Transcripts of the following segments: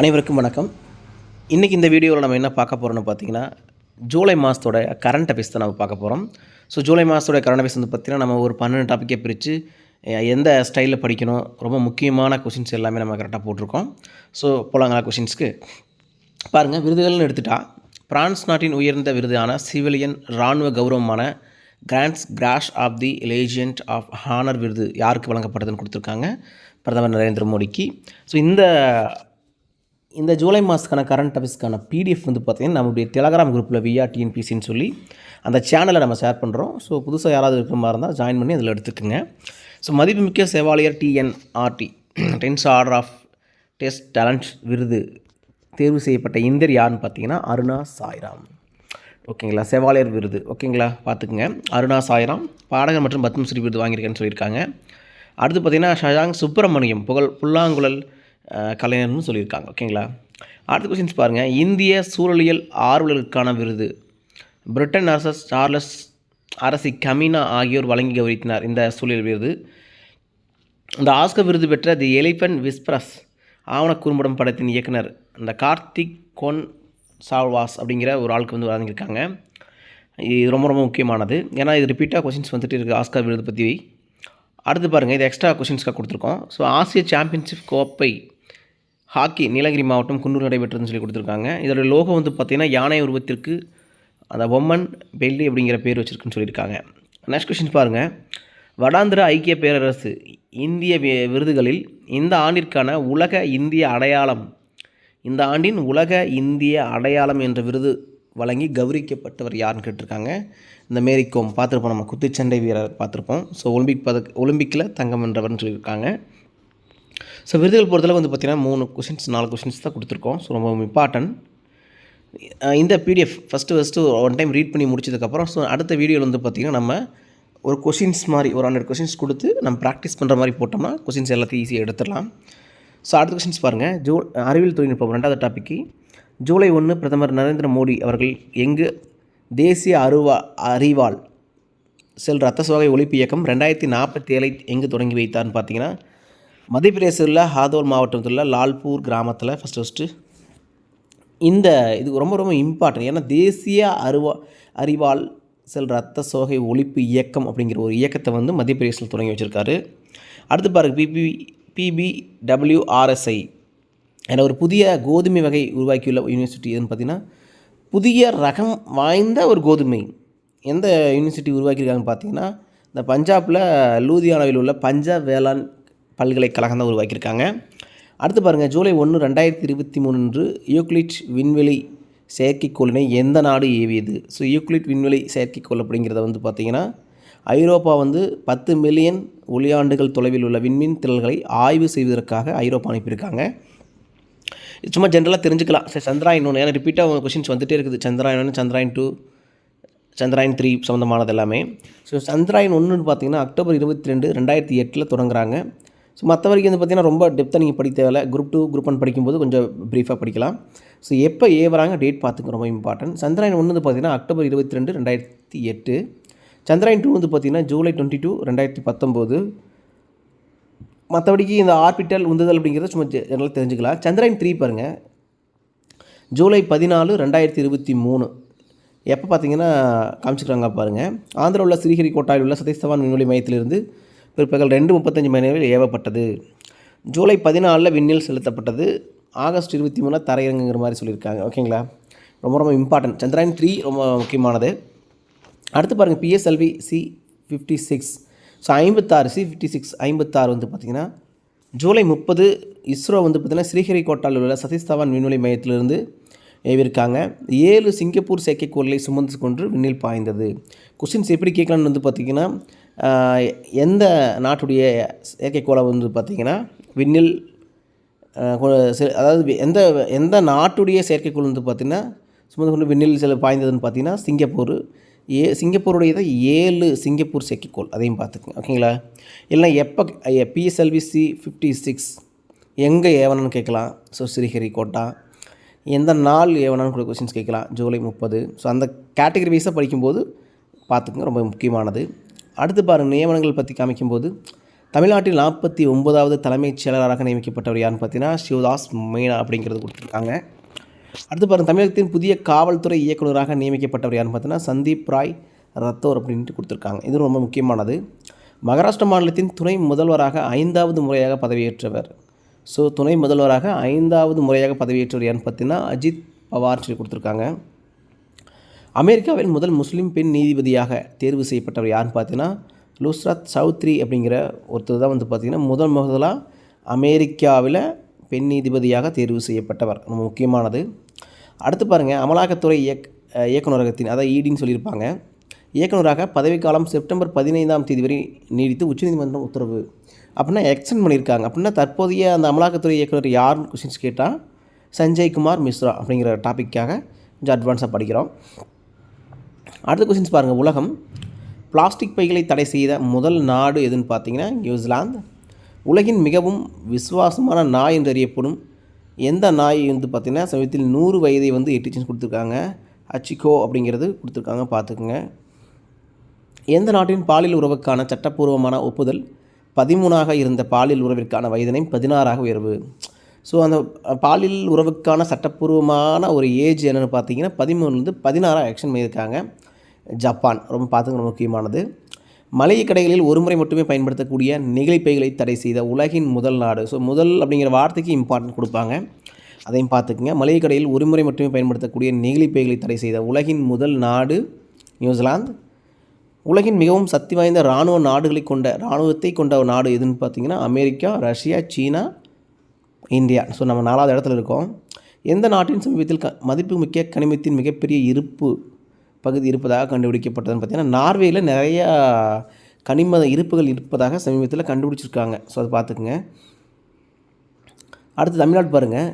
அனைவருக்கும் வணக்கம். இன்றைக்கி இந்த வீடியோவில் நம்ம என்ன பார்க்க போகிறோம்னு பார்த்தீங்கன்னா ஜூலை மாதத்தோட கரண்ட் அஃபேர்ஸ் தான் நம்ம பார்க்க போகிறோம் ஸோ ஜூலை மாதத்தோட கரண்ட் அஃபேர்ஸ் வந்து பார்த்திங்கன்னா நம்ம ஒரு பன்னெண்டு டாப்பிக்கே பிரித்து எந்த ஸ்டைலில் படிக்கணும் ரொம்ப முக்கியமான கொஷின்ஸ் எல்லாமே நம்ம கரெக்டாக போட்டிருக்கோம். ஸோ போலாங்களா கொஷின்ஸ்க்கு பாருங்கள் விருதுகள்னு எடுத்துட்டால் பிரான்ஸ் நாட்டின் உயர்ந்த விருதான சிவிலியன் இராணுவ கௌரவமான Grand Cross of the Legion of Honour விருது யாருக்கு வழங்கப்பட்டதுன்னு கொடுத்துருக்காங்க? பிரதமர் நரேந்திர மோடிக்கு. ஸோ இந்த இந்த ஜூலை மாதத்துக்கான கரண்ட் அஃபேர்ஸ்க்கான பிடிஎஃப் வந்து பார்த்திங்கன்னா நம்மளுடைய டெலகிராம் குரூப்பில் விஆர் டிஎன்பிசின்னு சொல்லி அந்த சேனலை நம்ம ஷேர் பண்ணுறோம் ஸோ புதுசாக யாராவது இருக்கிற மாதிரி இருந்தால் ஜாயின் பண்ணி அதில் எடுத்துக்கோங்க. ஸோ மதிப்புமிக்க செவாலியர் டிஎன்ஆர்டி டென்ஸ் ஆர்டர் ஆஃப் டெஸ்ட் டேலண்ட் விருது தேர்வு செய்யப்பட்ட இந்தியர் யாருன்னு பார்த்தீங்கன்னா அருணா சாய்ராம். ஓகேங்களா செவாலியர் விருது. ஓகேங்களா பார்த்துக்குங்க. அருணா சாய்ராம் பாடகர் மற்றும் பத்மஸ்ரீ விருது வாங்கியிருக்கேன்னு சொல்லியிருக்காங்க. அடுத்து பார்த்தீங்கன்னா ஷஷாங் சுப்பிரமணியம் புகழ் புல்லாங்குழல் கலைஞர்னு சொல்லியிருக்காங்க. ஓகேங்களா அடுத்த கொஸ்டின்ஸ் பாருங்கள் இந்திய சூழலியல் ஆர்வலர்களுக்கான விருது. பிரிட்டன் அரசர் சார்லஸ் அரசி கமினா ஆகியோர் வழங்கி கௌரவித்தனர் இந்த சூழல் விருது. இந்த ஆஸ்கர் விருது பெற்ற தி எலிபன் விஸ்பரஸ் ஆவண குறும்படம் படத்தின் இயக்குனர். இந்த கார்த்திக் கொன் சால்வாஸ் அப்படிங்கிற ஒரு ஆளுக்கு வந்து வழங்கியிருக்காங்க. இது ரொம்ப ரொம்ப முக்கியமானது. ஏன்னா இது ரிப்பீட்டாக கொஷின்ஸ் வந்துட்டு இருக்குது ஆஸ்கர் விருது பற்றி அடுத்து பாருங்கள் இது எக்ஸ்ட்ரா கொஷின்ஸ்க்காக கொடுத்துருக்கோம். ஸோ ஆசிய சாம்பியன்ஷிப் கோப்பை ஹாக்கி நீலகிரி மாவட்டம் குன்னூர் நடைபெற்றதுன்னு சொல்லி கொடுத்துருக்காங்க. இதோட லோகோ வந்து பார்த்திங்கன்னா யானை உருவத்திற்கு அந்த பொம்மன் பெல்லி அப்படிங்கிற பேர் வச்சுருக்குன்னு சொல்லியிருக்காங்க. நெக்ஸ்ட் கொஷின் பாருங்கள் வடாந்திர ஐக்கிய பேரரசு இந்திய வி- விருதுகளில் இந்த ஆண்டிற்கான உலக இந்திய அடையாளம் இந்த ஆண்டின் உலக இந்திய அடையாளம் என்ற விருது வழங்கி கௌரவிக்கப்பட்டவர் யாருன்னு கேட்டிருக்காங்க. இந்த மேரிகோம் பார்த்துருப்போம் நம்ம குத்துச்சண்டை வீரர் பார்த்துருப்போம். ஸோ ஒலிம்பிக் பதக் ஒலிம்பிக்கில் தங்கம் வென்றவர்னு சொல்லியிருக்காங்க. ஸோ விருதுகள் பொறுத்தளவு வந்து பார்த்திங்கன்னா மூணு கொஷின்ஸ் நாலு கொஷின்ஸ் தான் கொடுத்துருக்கோம். ஸோ ரொம்ப இம்பார்ட்டன்ட் இந்த PDF first first one time read பண்ணி முடிச்சதுக்கப்புறம் ஸோ அடுத்த வீடியோவில் வந்து பார்த்திங்கன்னா நம்ம ஒரு கொஷின்ஸ் மாதிரி ஒரு ஹண்ட்ரட் கொஷின்ஸ் கொடுத்து நம்ம ப்ராக்டிஸ் பண்ணுற மாதிரி போட்டோம்னா கொஷின்ஸ் எல்லாத்தையும் ஈஸியாக எடுத்துடலாம். ஸோ அடுத்த கொஷின்ஸ் பாருங்கள் ஜூ அறிவியல் தொழில்நுட்பம் ரெண்டாவது டாப்பிக்கு ஜூலை ஒன்று பிரதமர் நரேந்திர மோடி அவர்கள் எங்கு தேசிய அருவா அறிவால் செல் ரத்த சோகை ஒழிப்பு இயக்கம் ரெண்டாயிரத்தி நாற்பத்தி ஏழை எங்கு தொடங்கி வைத்தார்னு பார்த்தீங்கன்னா மத்திய பிரதேசத்தில் ஹாதோல் மாவட்டத்தில் லால்பூர் கிராமத்தில் ஃபஸ்ட்டு ஃபஸ்ட்டு இந்த இது ரொம்ப ரொம்ப இம்பார்ட்டன்ட் ஏன்னா தேசிய அருவா அறிவால் செல் ரத்த சோகை ஒழிப்பு இயக்கம் அப்படிங்கிற ஒரு இயக்கத்தை வந்து மத்திய பிரதேசத்தில் தொடங்கி வச்சுருக்காரு. அடுத்து பாருங்கள் பிபி பிபிடபிள்யூஆர்எஸ்ஐ என ஒரு புதிய கோதுமை வகை உருவாக்கியுள்ள யூனிவர்சிட்டி எதுன்னு பார்த்தீங்கன்னா புதிய ரகம் வாய்ந்த ஒரு கோதுமை. எந்த யூனிவர்சிட்டி உருவாக்கியிருக்காங்கன்னு பார்த்தீங்கன்னா இந்த பஞ்சாபில் லூதியானாவில் உள்ள பஞ்சாப் வேளாண் பல்கலைக்கழகம் தான் உருவாக்கியிருக்காங்க. அடுத்து பாருங்கள் ஜூலை ஒன்று ரெண்டாயிரத்தி இருபத்தி மூன்று யூக்ளிட் விண்வெளி செயற்கைக்கோளினை எந்த நாடு ஏவியது? ஸோ யூக்ளிட் விண்வெளி செயற்கைக்கோள் அப்படிங்கிறத வந்து பார்த்திங்கன்னா ஐரோப்பா வந்து பத்து மில்லியன் ஒளியாண்டுகள் தொலைவில் உள்ள விண்மீன் திரள்களை ஆய்வு செய்வதற்காக ஐரோப்பா அனுப்பியிருக்காங்க. சும்மா ஜென்ரலாக தெரிஞ்சுக்கலாம். சரி சந்திராயன் ஒன்று ஏன்னா ரிப்பீட்டாக கொஷின்ஸ் வந்துகிட்டே இருக்குது. சந்திராயன் ஒன்று சந்திராயன் டூ சந்திராயன் த்ரீ சம்மந்தமானது எல்லாமே. ஸோ சந்திராயன் ஒன்றுன்னு பார்த்தீங்கன்னா அக்டோபர் இருபத்தி ரெண்டு ரெண்டாயிரத்தி எட்டில் தொடங்குறாங்க. ஸோ மற்ற வரைக்கும் வந்து பார்த்தீங்கன்னா ரொம்ப டெப்த்தாக நீங்கள் படிக்க தேவையில்ல. குரூப் டூ குரூப் ஒன் படிக்கும்போது கொஞ்சம் ப்ரீஃபாக படிக்கலாம். ஸோ எப்போ ஏவராங்க டேட் பார்த்துங்க ரொம்ப இம்பார்ட்டன்ட் சந்திராயன் ஒன்று வந்து பார்த்தீங்கன்னா அக்டோபர் இருபத்தி ரெண்டு ரெண்டாயிரத்தி எட்டு. சந்திராயன் டூ வந்து பார்த்திங்கன்னா ஜூலை டுவெண்ட்டி டூ ரெண்டாயிரத்தி பத்தொம்போது. மற்றபடிக்கு இந்த ஆர்பிட்டல் உந்துதல் அப்படிங்கிறத சும்மா ஜெனரலாக தெரிஞ்சுக்கலாம். சந்திராயன் த்ரீ பாருங்கள் ஜூலை பதினாலு ரெண்டாயிரத்தி இருபத்தி மூணு. எப்போ பார்த்தீங்கன்னா காமிச்சிக்கிறாங்க பாருங்கள் ஆந்திரா உள்ள ஸ்ரீஹரிகோட்டாவில் உள்ள சதீஷ்தவான் விண்வெளி மையத்திலிருந்து பிற்பகல் ரெண்டு முப்பத்தஞ்சு மணி நேரம் ஏவப்பட்டது. ஜூலை பதினாலில் விண்ணில் செலுத்தப்பட்டது. ஆகஸ்ட் இருபத்தி மூணில் தரையிறங்குங்கிற மாதிரி சொல்லியிருக்காங்க. ஓகேங்களா? ரொம்ப ரொம்ப இம்பார்ட்டன்ட் சந்திராயன் த்ரீ ரொம்ப முக்கியமானது. அடுத்து பாருங்கள் PSLV C fifty six so ஐம்பத்தாறு சி ஃபிஃப்டி சிக்ஸ் ஐம்பத்தாறு வந்து பார்த்திங்கன்னா ஜூலை முப்பது இஸ்ரோ வந்து பார்த்திங்கன்னா ஸ்ரீஹரிகோட்டாவில் உள்ள சதீஷ் தவான் விண்வெளி மையத்திலிருந்து ஏவிருக்காங்க. ஏழு சிங்கப்பூர் செயற்கைக்கோள்களை சுமந்து கொண்டு விண்ணில் பாய்ந்தது. கொஸ்டின்ஸ் எப்படி கேட்கலான்னு வந்து பார்த்திங்கன்னா எந்த நாட்டுடைய செயற்கைக்கோளை வந்து பார்த்திங்கன்னா விண்ணில் அதாவது எந்த எந்த நாட்டுடைய செயற்கைக்கோள் வந்து பார்த்திங்கன்னா சுமந்து கொண்டு விண்ணில் சில பாய்ந்ததுன்னு பார்த்தீங்கன்னா சிங்கப்பூர். ஏ சிங்கப்பூருடைய தான் ஏழு சிங்கப்பூர் செயற்கைக்கோள் அதையும் பார்த்துக்குங்க. ஓகேங்களா இல்லை எப்போ பிஎஸ்எல்வி சி ஃபிஃப்டி சிக்ஸ் எங்கே ஏவனன்னு கேட்கலாம். ஸோ ஸ்ரீஹரிகோட்டா எந்த நாள் ஏவனான்னு கூட கொஸ்டின்ஸ் கேட்கலாம். ஜூலை முப்பது. ஸோ அந்த கேட்டகரி வைஸாக படிக்கும்போது பார்த்துக்குங்க ரொம்ப முக்கியமானது. அடுத்து பாருங்கள் நியமனங்கள் பற்றி காமிக்கும்போது தமிழ்நாட்டில் நாற்பத்தி ஒன்பதாவது தலைமைச் செயலாளராக நியமிக்கப்பட்டவர் யாருன்னு பார்த்தீங்கன்னா சிவதாஸ் மீனா அப்படிங்கிறது கொடுத்துருக்காங்க. அடுத்து பாருங்கள் தமிழகத்தின் புதிய காவல்துறை இயக்குநராக நியமிக்கப்பட்டவர் யாருன்னு பார்த்தீங்கன்னா சந்தீப் ராய் ரத்தோர் அப்படின்ட்டு கொடுத்துருக்காங்க. இது ரொம்ப முக்கியமானது. மகாராஷ்டிரா மாநிலத்தின் துணை முதல்வராக ஐந்தாவது முறையாக பதவியேற்றவர். ஸோ துணை முதல்வராக ஐந்தாவது முறையாக பதவியேற்றவர் யாருன்னு பார்த்தீங்கன்னா அஜித் பவார் சொல்லி கொடுத்துருக்காங்க. அமெரிக்காவின் முதல் முஸ்லீம் பெண் நீதிபதியாக தேர்வு செய்யப்பட்டவர் யாருன்னு பார்த்தீங்கன்னா லுஸ்ரத் சௌத்ரி அப்படிங்கிற ஒருத்தர் தான் வந்து பார்த்திங்கன்னா முதல் முதலாக அமெரிக்காவில் பெண் நீதிபதியாக தேர்வு செய்யப்பட்டவர். ரொம்ப முக்கியமானது. அடுத்து பாருங்கள் அமலாக்கத்துறை இயக் இயக்குநரகத்தின் அதாவது ஈடின்னு சொல்லியிருப்பாங்க. இயக்குநராக பதவிக்காலம் செப்டம்பர் பதினைந்தாம் தேதி வரை நீடித்து உச்சநீதிமன்றம் உத்தரவு. அப்படின்னா எக்ஸ்டெண்ட் பண்ணியிருக்காங்க. அப்படின்னா தற்போதைய அந்த அமலாக்கத்துறை இயக்குனர் யாருன்னு கொஷின்ஸ் கேட்டால் சஞ்சய் குமார் மிஸ்ரா அப்படிங்கிற டாப்பிக்காக கொஞ்சம் அட்வான்ஸாக படிக்கிறோம். அடுத்த கொஷின்ஸ் பாருங்கள் உலகம் பிளாஸ்டிக் பைகளை தடை செய்த முதல் நாடு எதுன்னு பார்த்தீங்கன்னா நியூசிலாந்து. உலகின் மிகவும் விசுவாசமான நாய் என்று அறியப்படும் எந்த நாய் வந்து பார்த்திங்கன்னா சமீபத்தில் நூறு வயதை வந்து எட்டிச்சன்ஸ் கொடுத்துருக்காங்க. அச்சிகோ அப்படிங்கிறது கொடுத்துருக்காங்க. பார்த்துக்குங்க. எந்த நாட்டின் பாலியல் உறவுக்கான சட்டப்பூர்வமான ஒப்புதல்? பதிமூணாக இருந்த பாலியல் உறவிற்கான வயதினை பதினாறாக உயர்வு. ஸோ அந்த பாலியல் உறவுக்கான சட்டப்பூர்வமான ஒரு ஏஜ் என்னென்னு பார்த்தீங்கன்னா பதிமூணுலேருந்து பதினாறாக ஆக்ஷன் பண்ணியிருக்காங்க. ஜப்பான் ரொம்ப பார்த்துக்க முக்கியமானது. மளிகை கடைகளில் ஒரு முறை மட்டுமே பயன்படுத்தக்கூடிய நெகிழிப்பைகளை தடை செய்த உலகின் முதல் நாடு. ஸோ முதல் அப்படிங்கிற வார்த்தைக்கு இம்பார்ட்டன்ட் கொடுப்பாங்க. அதையும் பார்த்துக்குங்க. மளிகை கடையில் ஒரு முறை மட்டுமே பயன்படுத்தக்கூடிய நெகிழிப்பைகளை தடை செய்த உலகின் முதல் நாடு நியூசிலாந்து. உலகின் மிகவும் சக்தி வாய்ந்த இராணுவ நாடுகளை கொண்ட இராணுவத்தை கொண்ட ஒரு நாடு எதுன்னு பார்த்தீங்கன்னா America Russia China India. So நம்ம நாலாவது இடத்துல இருக்கோம். எந்த நாட்டின் சமீபத்தில் க மதிப்புமிக்க கனிமத்தின் மிகப்பெரிய இருப்பு பகுதி இருப்பதாக கண்டுபிடிக்கப்பட்டதுன்னு பார்த்தீங்கன்னா நார்வேயில் நிறையா கனிம இருப்புகள் இருப்பதாக சமீபத்தில் கண்டுபிடிச்சிருக்காங்க. ஸோ அதை பார்த்துக்குங்க. அடுத்து தமிழ்நாடு பாருங்கள்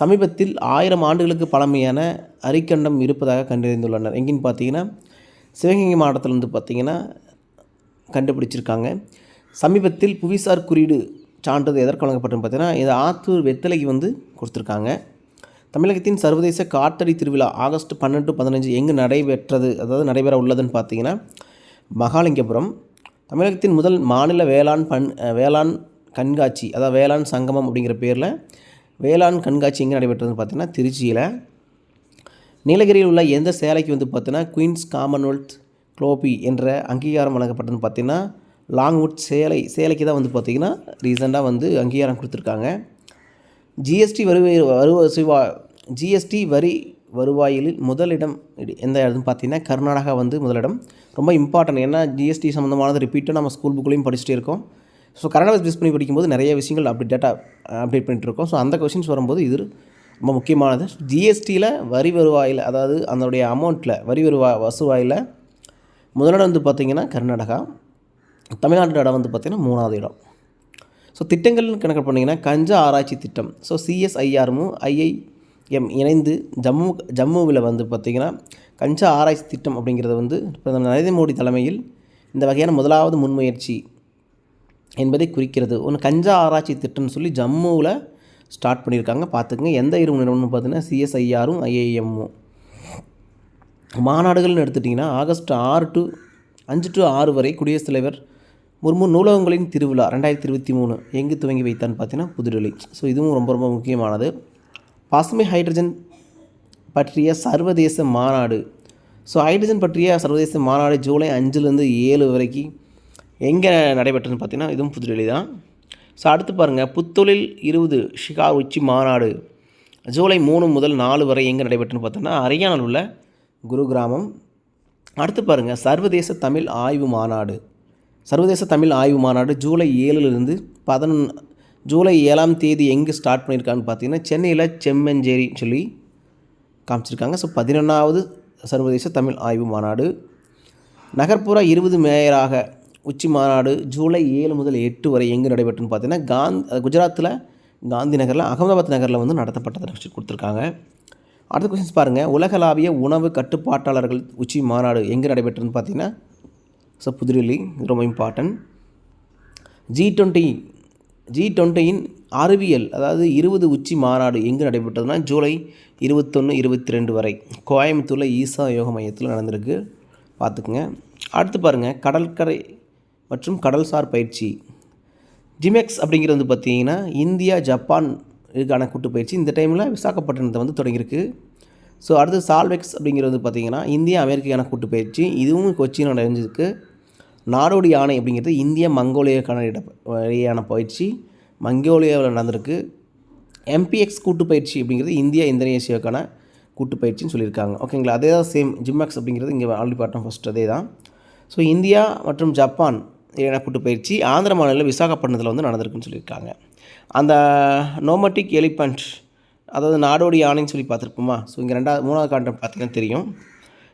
சமீபத்தில் ஆயிரம் ஆண்டுகளுக்கு பழமையான அரிக்கண்டம் இருப்பதாக கண்டறிந்துள்ளனர். எங்கேன்னு பார்த்தீங்கன்னா சிவகங்கை மாவட்டத்தில் வந்து பார்த்திங்கன்னா கண்டுபிடிச்சிருக்காங்க. சமீபத்தில் புவிசார் குறியீடு சான்றிதழ் எதற்கு வழங்கப்பட்டதுன்னு பார்த்தீங்கன்னா இது ஆத்தூர் வெத்தலைக்கு வந்து கொடுத்துருக்காங்க. தமிழகத்தின் சர்வதேச காட்டடி திருவிழா ஆகஸ்ட் பன்னெண்டு பதினஞ்சு எங்கு நடைபெற்றது அதாவது நடைபெற உள்ளதுன்னு பார்த்தீங்கன்னா மகாலிங்கபுரம். தமிழகத்தின் முதல் மாநில வேளாண் பண் வேளாண் கண்காட்சி அதாவது வேளாண் சங்கமம் அப்படிங்கிற பேரில் வேளாண் கண்காட்சி எங்கே நடைபெற்றதுன்னு பார்த்தீங்கன்னா திருச்சியில். நீலகிரியில் உள்ள எந்த சேலைக்கு வந்து பார்த்தீங்கன்னா குயின்ஸ் காமன்வெல்த் குளோபி என்ற அங்கீகாரம் வழங்கப்பட்டதுன்னு பார்த்தீங்கன்னா லாங்வுட் சேலை சேலைக்கு தான் வந்து பார்த்திங்கன்னா ரீசெண்டாக வந்து அங்கீகாரம் கொடுத்துருக்காங்க. ஜிஎஸ்டி வருவாய் வருவா ஜிஎஸ்டி வரி வருவாயில் முதலிடம் எந்த இடம்னு பார்த்தீங்கன்னா கர்நாடகா வந்து முதலிடம். ரொம்ப இம்பார்ட்டன்ட் ஏன்னா ஜிஎஸ்டி சம்மந்தமானது ரிப்பீட்டாக நம்ம ஸ்கூல் புக்லேயும் படிச்சுட்டே இருக்கோம். ஸோ கர்நாடகா பேஸ் பண்ணி படிக்கும்போது நிறைய விஷயங்கள் அப்டேட் டேட்டா அப்டேட் பண்ணிகிட்டு இருக்கோம். ஸோ அந்த கொஷின்ஸ் வரும்போது இது ரொம்ப முக்கியமானது. ஜிஎஸ்டியில் வரி வருவாயில் அதாவது அதனுடைய அமௌண்ட்டில் வரி வருவா வசுவாயில் முதலிடம் வந்து பார்த்திங்கன்னா கர்நாடகா தமிழ்நாட்டோட இடம் வந்து பார்த்திங்கன்னா மூணாவது இடம். ஸோ திட்டங்கள்னு கணக்கு பண்ணிங்கன்னா கஞ்சா ஆராய்ச்சி திட்டம். ஸோ சிஎஸ்ஐஆர்மும் ஐஐஎம் இணைந்து ஜம்மு ஜம்முவில் வந்து பார்த்திங்கன்னா கஞ்சா ஆராய்ச்சி திட்டம் அப்படிங்கிறது வந்து பிரதமர் நரேந்திர மோடி தலைமையில் இந்த வகையான முதலாவது முன்முயற்சி என்பதை குறிக்கிறது. ஒன்று கஞ்சா ஆராய்ச்சி திட்டம்னு சொல்லி ஜம்முவில் ஸ்டார்ட் பண்ணியிருக்காங்க. பார்த்துக்குங்க. எந்த இரு நிறுவனம்னு பார்த்தீங்கன்னா சிஎஸ்ஐஆரும் ஐஏஎம்மும் மாநாடுகள்னு எடுத்துட்டிங்கன்னா ஆகஸ்ட் ஆறு டு அஞ்சு டு ஆறு வரை குடியரசுத் தலைவர் முர்மு நூலகங்களின் திருவிழா ரெண்டாயிரத்தி இருபத்தி மூணு எங்கு துவங்கி வைத்தான்னு பார்த்தீங்கன்னா புதுடெல்லி. ஸோ இதுவும் ரொம்ப ரொம்ப முக்கியமானது. பசுமை ஹைட்ரஜன் பற்றிய சர்வதேச மாநாடு. ஸோ ஹைட்ரஜன் பற்றிய சர்வதேச மாநாடு ஜூலை அஞ்சுலேருந்து ஏழு வரைக்கும் எங்கே நடைபெற்றதுன்னு பார்த்தீங்கன்னா இதுவும் புதுடெல்லி தான் ஸோ அடுத்து பாருங்கள் புத்தொழில் இருபது ஷிகா உச்சி மாநாடு. ஜூலை மூணு முதல் நாலு வரை எங்கே நடைபெற்றுன்னு பார்த்தோன்னா ஹரியானாவில் உள்ள குருகிராமம். அடுத்து பாருங்கள் சர்வதேச தமிழ் ஆய்வு மாநாடு. சர்வதேச தமிழ் ஆய்வு மாநாடு ஜூலை ஏழுலேருந்து பதினொன் ஜூலை ஏழாம் தேதி எங்கே ஸ்டார்ட் பண்ணியிருக்காங்கன்னு பார்த்தீங்கன்னா சென்னையில் செம்மஞ்சேரி சொல்லி காமிச்சிருக்காங்க. ஸோ பதினொன்றாவது சர்வதேச தமிழ் ஆய்வு மாநாடு. நகர்ப்புற இருபது மேயராக உச்சி மாநாடு ஜூலை ஏழு முதல் எட்டு வரை எங்கே நடைபெற்றுன்னு பார்த்தீங்கன்னா காந்த் குஜராத்தில் காந்தி நகரில் அகமதாபாத் நகரில் வந்து நடத்தப்பட்டதை கொடுத்துருக்காங்க. அடுத்த கொஸ்டின்ஸ் பாருங்கள் உலகளாவிய உணவு கட்டுப்பாட்டாளர்கள் உச்சி மாநாடு எங்கே நடைபெற்றுன்னு பார்த்தீங்கன்னா ஸோ புதுடெல்லி இது ரொம்ப இம்பார்ட்டன்ட் ஜி டுவெண்ட்டி ஜி டுவெண்ட்டியின் அறிவியல் அதாவது இருபது உச்சி மாநாடு எங்கே நடைபெற்றதுன்னா ஜூலை இருபத்தொன்று இருபத்தி ரெண்டு வரை கோயம்புத்தூரில் ஈசா யோக மையத்தில் நடந்திருக்கு. பார்த்துக்குங்க. அடுத்து பாருங்கள் கடற்கரை மற்றும் கடல்சார் பயிற்சி. ஜிமெக்ஸ் அப்படிங்கிறது வந்து பார்த்தீங்கன்னா இந்தியா ஜப்பான் இதுக்கான கூட்டு பயிற்சி. இந்த டைமில் விசாகப்பட்டினத்தை வந்து தொடங்கியிருக்கு. ஸோ அடுத்து சால்வெக்ஸ் அப்படிங்கிறது வந்து பார்த்திங்கன்னா இந்தியா அமெரிக்கான கூட்டு பயிற்சி. இதுவும் கொச்சியில் நடந்திருக்கு. நாடோடி யானை அப்படிங்கிறது இந்திய மங்கோலியாக்கான இட இடையான பயிற்சி. மங்கோலியாவில் நடந்திருக்கு. எம்பிஎக்ஸ் கூட்டு பயிற்சி அப்படிங்கிறது இந்தியா இந்தோனேஷியாவுக்கான கூட்டு பயிற்சின்னு சொல்லியிருக்காங்க. ஓகேங்களா அதே தான் சேம் ஜிம்மாக்ஸ் அப்படிங்கிறது இங்கே ஆல்ரெடி பார்த்தோம் ஃபஸ்ட் அதே தான். ஸோ இந்தியா மற்றும் ஜப்பான் இடையான பயிற்சி ஆந்திர மாநில விசாகப்பட்டினத்தில் வந்து நடந்திருக்குன்னு சொல்லியிருக்காங்க. அந்த நோமட்டிக் எலிபண்ட் அதாவது நாடோடி யானைன்னு சொல்லி பார்த்துருப்போமா? ஸோ இங்கே ரெண்டாவது மூணாவது காண்டம் பார்த்தீங்கன்னா தெரியும்.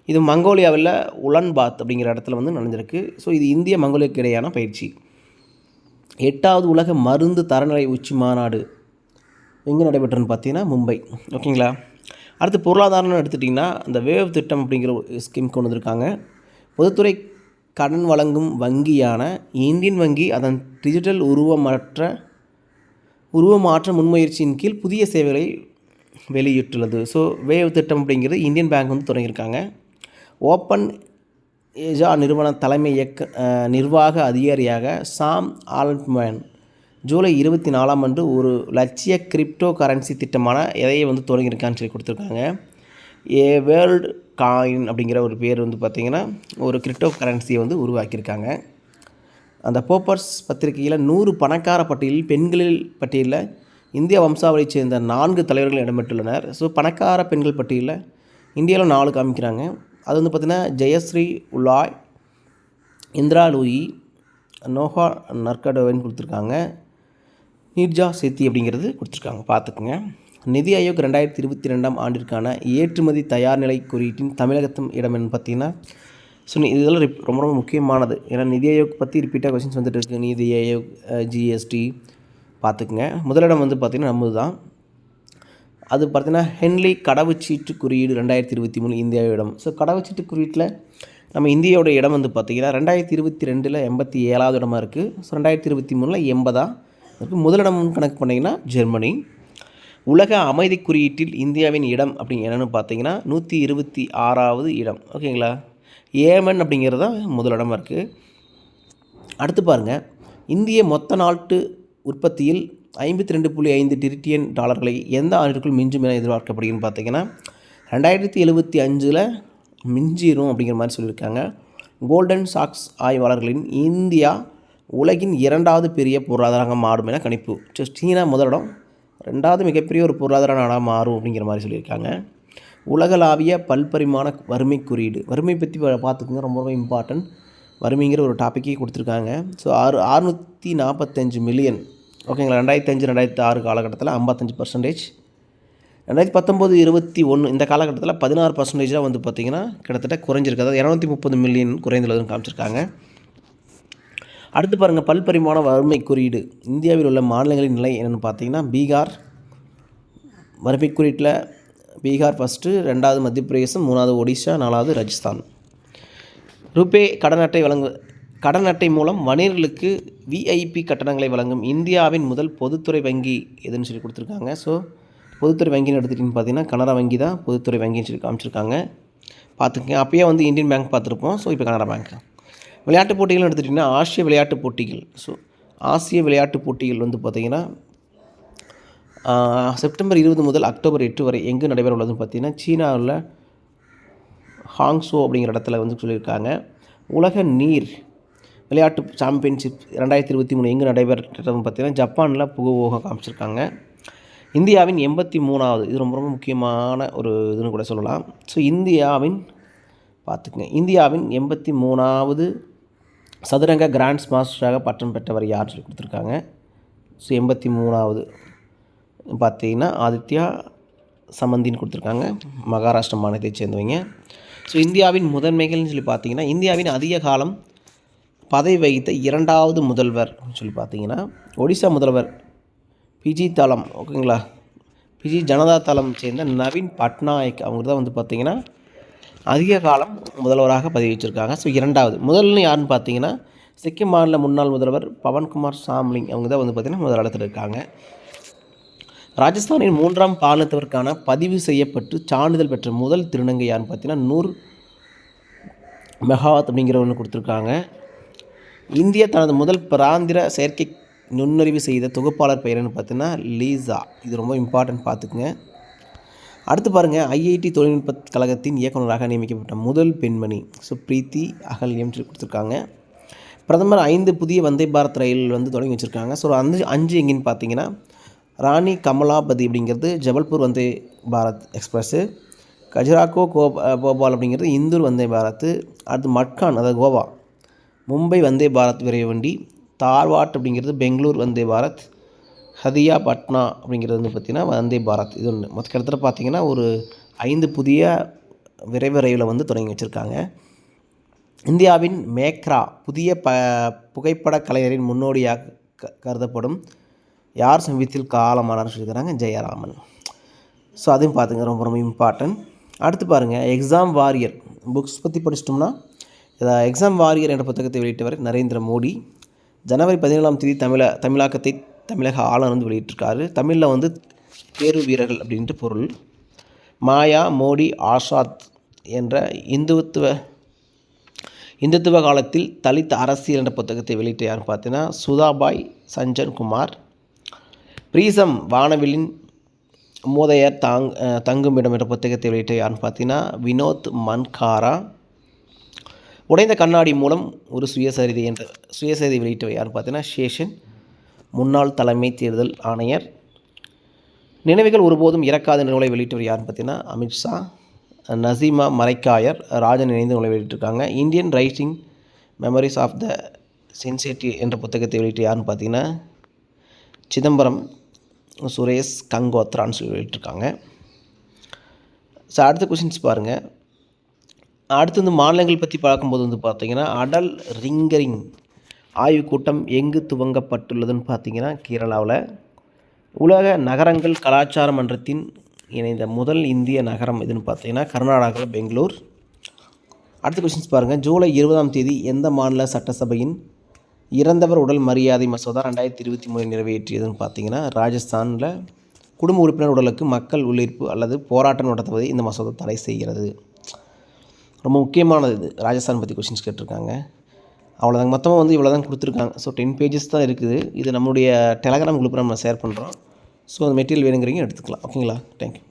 இது மங்கோலியாவில் உலன்பாத் அப்படிங்கிற இடத்துல வந்து நடந்திருக்கு. ஸோ இது இந்திய மங்கோலியாவுக்கு இடையான பயிற்சி. எட்டாவது உலக மருந்து தரநிலை உச்சி மாநாடு எங்கே நடைபெற்றுன்னு பார்த்தீங்கன்னா மும்பை. ஓகேங்களா? அடுத்து பொருளாதாரம்னு எடுத்துட்டிங்கன்னா இந்த வேவ் திட்டம் அப்படிங்கிற ஒரு ஸ்கீம் கொண்டு வந்திருக்காங்க. பொதுத்துறை கடன் வழங்கும் வங்கியான இந்தியன் வங்கி அதன் டிஜிட்டல் உருவமற்ற உருவமாற்ற முன்முயற்சியின் கீழ் புதிய சேவைகளை வெளியிட்டுள்ளது. ஸோ வேவ் திட்டம் அப்படிங்கிறது இந்தியன் பேங்க் வந்து தொடங்கியிருக்காங்க. ஓப்பன் ஏஜா நிறுவன தலைமை இயக்க நிர்வாக அதிகாரியாக சாம் ஆல்ட்மேன் ஜூலை இருபத்தி நாலாம் அன்று ஒரு லட்சிய கிரிப்டோ கரன்சி திட்டமான எதையை வந்து தொடங்கியிருக்கான்னு சொல்லி கொடுத்துருக்காங்க. ஏ வேர்ல்டு காயின் அப்படிங்கிற ஒரு பேர் வந்து பார்த்திங்கன்னா ஒரு கிரிப்டோ கரன்சியை வந்து உருவாக்கியிருக்காங்க. அந்த போப்பர்ஸ் பத்திரிகையில் நூறு பணக்கார பட்டியலில் பெண்களில் பட்டியலில் இந்திய வம்சாவளியைச் சேர்ந்த நான்கு தலைவர்கள் இடம்பெற்றுள்ளனர். ஸோ பணக்கார பெண்கள் பட்டியலில் இந்தியாவில் நாலு காமிக்கிறாங்க. அது வந்து பார்த்திங்கன்னா ஜெயஸ்ரீ உலாய் இந்திரா லூயி நோஹா நர்கடோவன் கொடுத்துருக்காங்க. நீர்ஜா சேத்தி அப்படிங்கிறது கொடுத்துருக்காங்க. பார்த்துக்குங்க. நிதி ஆயோக் ரெண்டாயிரத்தி இருபத்தி ரெண்டாம் ஆண்டிற்கான ஏற்றுமதி தயார் நிலை குறியீட்டின் தமிழகத்தின் இடம் என்னன்னு பார்த்தீங்கன்னா ஸோ இதெல்லாம் ரொம்ப ரொம்ப முக்கியமானது. ஏன்னா நிதி ஆயோக் பற்றி ரிப்பீட்டாக கொஸ்டின்ஸ் வந்துட்டு இருக்குது நிதி ஆயோக் ஜிஎஸ்டி பார்த்துக்குங்க. முதலிடம் வந்து பார்த்திங்கன்னா நம்மது தான் அது பார்த்தீங்கன்னா ஹென்லி கடவுச்சீட்டு குறியீடு ரெண்டாயிரத்தி இருபத்தி மூணு இந்தியாவிடம் ஸோ கடவுச்சீட்டு குறியீட்டில் நம்ம இந்தியாவோட இடம் வந்து பார்த்திங்கன்னா ரெண்டாயிரத்தி இருபத்தி ரெண்டில் எண்பத்தி ஏழாவது இடமா இருக்குது ஸோ ரெண்டாயிரத்தி இருபத்தி மூணில் எண்பதா? இருக்குது முதலிடம் கணக்கு பண்ணிங்கன்னா ஜெர்மனி. உலக அமைதி குறியீட்டில் இந்தியாவின் இடம் அப்படி என்னென்னு பார்த்தீங்கன்னா நூற்றி இருபத்தி ஆறாவது இடம். ஓகேங்களா? ஏமன் அப்படிங்கிறது தான் முதலிடமாக இருக்குது அடுத்து பாருங்கள் இந்திய மொத்த நாட்டு உற்பத்தியில் ஐம்பத்தி ரெண்டு புள்ளி ஐந்து டிரிட்டியன் டாலர்களை எந்த ஆண்டிற்குள் மிஞ்சும் என எதிர்பார்க்கப்படுகிறதுன்னு பார்த்தீங்கன்னா ரெண்டாயிரத்தி எழுபத்தி அஞ்சில் மிஞ்சிரும் அப்படிங்கிற மாதிரி சொல்லியிருக்காங்க. கோல்டன் சாக்ஸ் ஆய்வாளர்களின் இந்தியா உலகின் இரண்டாவது பெரிய பொருளாதாரமாக மாறும் என கணிப்பு. சீனா முதலிடம் ரெண்டாவது மிகப்பெரிய ஒரு பொருளாதார நாடாக மாறும் அப்படிங்கிற மாதிரி சொல்லியிருக்காங்க. உலகளாவிய பல்பரிமாண வறுமை குறியீடு. வறுமை பற்றி பார்த்துக்குங்க. ரொம்ப ரொம்ப இம்பார்ட்டன்ட் வறுமைங்கிற ஒரு டாப்பிக்கே கொடுத்துருக்காங்க. ஸோ ஆறு அறுநூற்றி நாற்பத்தஞ்சு மில்லியன் ஓகேங்களா ரெண்டாயிரத்தி அஞ்சு ரெண்டாயிரத்தி ஆறு காலகட்டத்தில் ஐம்பத்தஞ்சு பர்சன்டேஜ் ரெண்டாயிரத்தி பத்தொம்போது இருபத்தி ஒன்று இந்த காலகட்டத்தில் பதினாறு பர்சன்டேஜாக வந்து பார்த்திங்கன்னா கிட்டத்தட்ட குறைஞ்சிருக்கு. அதாவது இரநூத்தி முப்பது மில்லியன் குறைந்துள்ளதுன்னு காமிச்சிருக்காங்க. அடுத்து பாருங்கள் பல்பரிமாண வறுமை குறியீடு. இந்தியாவில் உள்ள மாநிலங்களின் நிலை என்னென்னு பார்த்தீங்கன்னா பீகார் வறுமை குறியீட்டில் பீகார் ஃபஸ்ட்டு ரெண்டாவது மத்திய பிரதேசம் மூணாவது ஒடிஷா நாலாவது ராஜஸ்தான். ரூபே கடன் அட்டை வழங்கு கடன் அட்டை மூலம் வணிகர்களுக்கு விஐபி கட்டணங்களை வழங்கும் இந்தியாவின் முதல் பொதுத்துறை வங்கி எதுன்னு சொல்லி கொடுத்துருக்காங்க. ஸோ பொதுத்துறை வங்கின்னு எடுத்துகிட்டிங்கன்னு பார்த்தீங்கன்னா கனரா வங்கி தான் பொதுத்துறை வங்கின்னு சொல்லி காமிச்சிருக்காங்க. பார்த்துக்கங்க அப்போயே வந்து இந்தியன் பேங்க் பார்த்துருப்போம். ஸோ இப்போ கனரா பேங்க். விளையாட்டு போட்டிகள்னு எடுத்துகிட்டிங்கன்னா ஆசிய விளையாட்டுப் போட்டிகள். ஸோ ஆசிய விளையாட்டுப் போட்டிகள் வந்து பார்த்திங்கன்னா செப்டம்பர் இருபது முதல் அக்டோபர் எட்டு வரை எங்கே நடைபெற உள்ளதுன்னு பார்த்தீங்கன்னா சீனாவில் ஹாங்ஸோ அப்படிங்கிற இடத்துல வந்து சொல்லியிருக்காங்க. உலக நீர் விளையாட்டு சாம்பியன்ஷிப் ரெண்டாயிரத்தி இருபத்தி மூணு எங்கே நடைபெற்றதுன்னு பார்த்தீங்கன்னா ஜப்பானில் புகுவோக காமிச்சிருக்காங்க. இந்தியாவின் எண்பத்தி மூணாவது இது ரொம்ப ரொம்ப முக்கியமான ஒரு இதுன்னு கூட சொல்லலாம். ஸோ இந்தியாவின் பார்த்துக்குங்க. இந்தியாவின் எண்பத்தி மூணாவது சதுரங்க கிராண்ட்ஸ் மாஸ்டராக பட்டம் பெற்றவர் யார் சொல்லி கொடுத்துருக்காங்க? ஸோ எண்பத்தி மூணாவது. பார்த்தீங்கன்னா ஆதித்யா சமந்தின்னு கொடுத்துருக்காங்க. மகாராஷ்டிர மாநிலத்தைச் சேர்ந்தவங்க. ஸோ இந்தியாவின் முதன்மைகள்னு சொல்லி பார்த்தீங்கன்னா இந்தியாவின் அதிக காலம் பதவி வகித்த இரண்டாவது முதல்வர் சொல்லி பார்த்தீங்கன்னா ஒடிசா முதல்வர் பிஜி தளம் ஓகேங்களா? பிஜி ஜனதா தளம் சேர்ந்த நவீன் பட்நாயக் அவங்க தான் வந்து பார்த்தீங்கன்னா அதிக காலம் முதல்வராக பதவி வச்சுருக்காங்க. ஸோ இரண்டாவது முதல்னு யாருன்னு பார்த்தீங்கன்னா சிக்கிம் மாநில முன்னாள் முதல்வர் பவன்குமார் சாம்லிங் அவங்க தான் வந்து பார்த்தீங்கன்னா முதல் இருக்காங்க. ராஜஸ்தானின் மூன்றாம் பாலினத்தவருக்கான பதிவு செய்யப்பட்டு சான்றிதழ் பெற்ற முதல் திருநங்கை யாருன்னு பார்த்தீங்கன்னா நூர் மெகாவத் அப்படிங்கிற ஒன்று கொடுத்துருக்காங்க. இந்தியா தனது முதல் பிராந்திர செயற்கை நுண்ணறிவு செய்த தொகுப்பாளர் பெயர்னு பார்த்தீங்கன்னா லீசா. இது ரொம்ப இம்பார்ட்டன்ட் பார்த்துக்குங்க. அடுத்து பாருங்கள் ஐஐடி தொழில்நுட்ப கழகத்தின் இயக்குநராக நியமிக்கப்பட்ட முதல் பெண்மணி ஸோ பிரீத்தி அகல்யம் சொல்லி கொடுத்துருக்காங்க. பிரதமர் ஐந்து புதிய வந்தே பாரத் ரயில் வந்து தொடங்கி வச்சுருக்காங்க. ஸோ அஞ்சு அஞ்சு எங்கேன்னு பார்த்தீங்கன்னா ராணி கமலாபதி அப்படிங்கிறது ஜபல்பூர் வந்தே பாரத் எக்ஸ்பிரஸ்ஸு கஜராக்கோ கோ போபால் அப்படிங்கிறது இந்தூர் வந்தே பாரத் அடுத்து மட்கான் அதாவது கோவா மும்பை வந்தே பாரத் விரைவு வண்டி தார்வாட் அப்படிங்கிறது பெங்களூர் வந்தே பாரத் ஹதியா பட்னா அப்படிங்கிறது வந்து பார்த்திங்கன்னா வந்தே பாரத். இது ஒன்று மொத்த கிட்டத்தட்ட பார்த்தீங்கன்னா ஒரு ஐந்து புதிய விரைவு ரயிலை வந்து தொடங்கி வச்சுருக்காங்க. இந்தியாவின் மேக்ரா புதிய ப புகைப்பட கலைஞரின் முன்னோடியாக க கருதப்படும் யார் சமீபத்தில் காலமானார்னு சொல்லியிருக்கிறாங்க ஜெயராமன். ஸோ அதையும் பார்த்துங்க ரொம்ப ரொம்ப இம்பார்ட்டன்ட் அடுத்து பாருங்கள் எக்ஸாம் வாரியர் புக்ஸ் பற்றி படிச்சிட்டோம்னா இதை எக்ஸாம் வாரியர் என்ற புத்தகத்தை வெளியிட்டவர் நரேந்திர மோடி. ஜனவரி பதினேழாம் தேதி தமிழ தமிழாக்கத்தை தமிழக ஆளுநர் வந்து வெளியிட்டிருக்காரு. தமிழில் வந்து தேர்வு வீரர்கள் அப்படின்ட்டு பொருள். மாயா மோடி ஆசாத் என்ற இந்துத்துவ இந்துத்துவ காலத்தில் தலித் அரசியல் என்ற புத்தகத்தை வெளியிட்ட யாருன்னு பார்த்தீங்கன்னா சுதாபாய் சஞ்சன் குமார் பிரீசம் வானவிலின் மூதையர் தாங் தங்குமிடம் என்ற புத்தகத்தை வெளியிட்ட யாருன்னு பார்த்தீங்கன்னா வினோத் மன்காரா. உடைந்த கண்ணாடி மூலம் ஒரு சுயசரிதை என்ற சுயசரிதை வெளியிட்டவர் யாருன்னு பார்த்தீங்கன்னா சேஷன். முன்னாள் தலைமை தேர்தல் ஆணையர். நினைவுகள் ஒருபோதும் இறக்காத நூலை வெளியிட்டவர் யாருன்னு பார்த்தீங்கன்னா அமித்ஷா நசீமா மரைக்காயர் ராஜன் இணைந்து நூலை வெளியிட்டிருக்காங்க. Indian writing memories of the சென்சேட்டி என்ற புத்தகத்தை வெளியிட்ட யாருன்னு பார்த்தீங்கன்னா சிதம்பரம் சுரேஷ் கங்கோத்ரான்னு சொல்லி வெளியிட்டிருக்காங்க. ஸோ அடுத்த கொஷின்ஸ் பாருங்கள் அடுத்து வந்து மாநிலங்கள் பற்றி பார்க்கும்போது வந்து பார்த்தீங்கன்னா அடல் ரிங்கரிங் ஆய்வுக் கூட்டம் எங்கு துவங்கப்பட்டுள்ளதுன்னு பார்த்தீங்கன்னா கேரளாவில். உலக நகரங்கள் கலாச்சார மன்றத்தின் இணைந்த முதல் இந்திய நகரம் எதுன்னு பார்த்தீங்கன்னா கர்நாடகாவில் பெங்களூர். அடுத்த கொஸ்டின்ஸ் பாருங்கள் ஜூலை இருபதாம் தேதி எந்த மாநில சட்டசபையின் இறந்தவர் உடல் மரியாதை மசோதா ரெண்டாயிரத்தி இருபத்தி மூணு நிறைவேற்றியதுன்னு பார்த்தீங்கன்னா ராஜஸ்தானில் குடும்ப உறுப்பினர் உடலுக்கு மக்கள் உள்ளிருப்பு அல்லது போராட்டம் நடத்துவதை இந்த மசோதா தடை செய்கிறது. ரொம்ப முக்கியமானது இது. ராஜஸ்தான் பற்றி கொஷின்ஸ் கேட்டிருக்காங்க. அவ்வளோதாங்க மொத்தமாக வந்து இவ்வளோ தான் கொடுத்துருக்காங்க. ஸோ டென் பேஜஸ் தான் இருக்குது. இது நம்மளுடைய டெலகிராம் குரூப்பில் நம்ம ஷேர் பண்ணுறோம் ஸோ அந்த மெட்டீரியல் வேணுங்கிறீங்க எடுத்துக்கலாம். ஓகேங்களா தேங்க்யூ